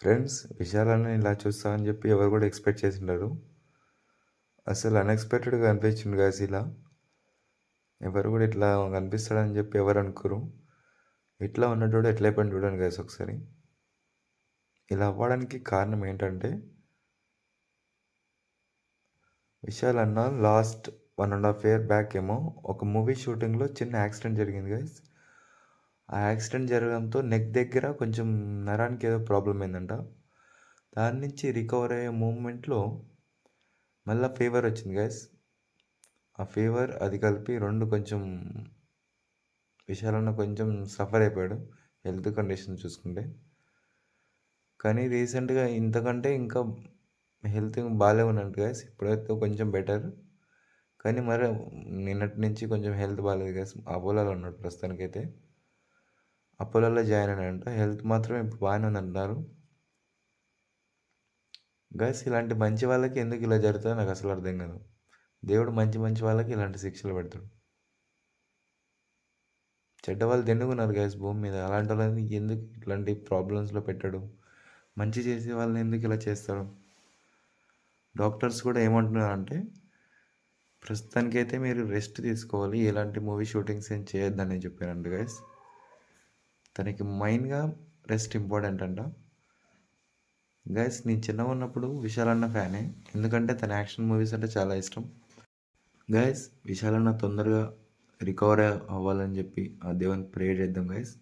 Friends విశాలాన్ని ఇలా చూస్తా అని చెప్పి ఎవరు కూడా ఎక్స్పెక్ట్ చేసిండరు. అసలు అన్ఎక్స్పెక్టెడ్గా అనిపించింది గాయస్ ఇలా. ఎవరు కూడా ఇట్లా కనిపిస్తాడని చెప్పి ఎవరు అనుకోరు. ఇట్లా ఉన్నట్టు ఎట్లా అయిపోయింది చూడండి గాయస్ ఒకసారి. ఇలా అవ్వడానికి కారణం ఏంటంటే విశాల్ అన్న last one and half year back ఏమో ఒక మూవీ షూటింగ్లో చిన్న యాక్సిడెంట్ జరిగింది గైస్ ఆ యాక్సిడెంట్ జరగడంతో నెక్ దగ్గర కొంచెం నరానికి ఏదో ప్రాబ్లం అయిందంట. దాని నుంచి రికవర్ అయ్యే మూమెంట్లో మళ్ళీ ఫీవర్ వచ్చింది గైస్. ఆ ఫీవర్ అది కలిపి రెండు కొంచెం విషయాలన్న కొంచెం సఫర్ అయిపోయాడు హెల్త్ కండిషన్ చూసుకుంటే. కానీ రీసెంట్గా ఇంతకంటే ఇంకా హెల్త్ బాగాలే ఉన్నట్టు గైస్. ఇప్పుడైతే కొంచెం బెటర్. కానీ మరి నిన్నటి నుంచి కొంచెం హెల్త్ బాగాలేదు గైస్ అపోలాలో ఉన్నాడు ప్రస్తుతానికైతే. అపోలోలో జాయిన్ అయినాడంట హెల్త్ మాత్రం ఇప్పుడు బాగానే ఉందంటున్నారు గైస్ ఇలాంటి మంచి వాళ్ళకి ఎందుకు ఇలా జరుగుతుందో నాకు అసలు అర్థం కాదు. దేవుడు మంచి మంచి వాళ్ళకి ఇలాంటి శిక్షలు పెడతాడు. చెడ్డ వాళ్ళు తిండుకున్నారు గైస్ భూమి మీద? అలాంటి వాళ్ళని ఎందుకు ఇట్లాంటి ప్రాబ్లమ్స్లో పెట్టాడు? మంచి చేసే వాళ్ళని ఎందుకు ఇలా చేస్తాడు? డాక్టర్స్ కూడా ఏమంటున్నారు అంటే ప్రస్తుతానికైతే మీరు రెస్ట్ తీసుకోవాలి. ఎలాంటి మూవీ షూటింగ్స్ ఏం చేయొద్దని చెప్పారంట గైస్ తనకి మైండ్గా రెస్ట్ ఇంపార్టెంట్ అంట. గైస్ నేను చిన్నగా ఉన్నప్పుడు విశాల్ అన్న ఫ్యానే. ఎందుకంటే తన యాక్షన్ మూవీస్ అంటే చాలా ఇష్టం. గైస్ విశాల్ అన్న తొందరగా రికవర్ అవ్వాలని చెప్పి ఆ దేవుని ప్రే చేద్దాం గైస్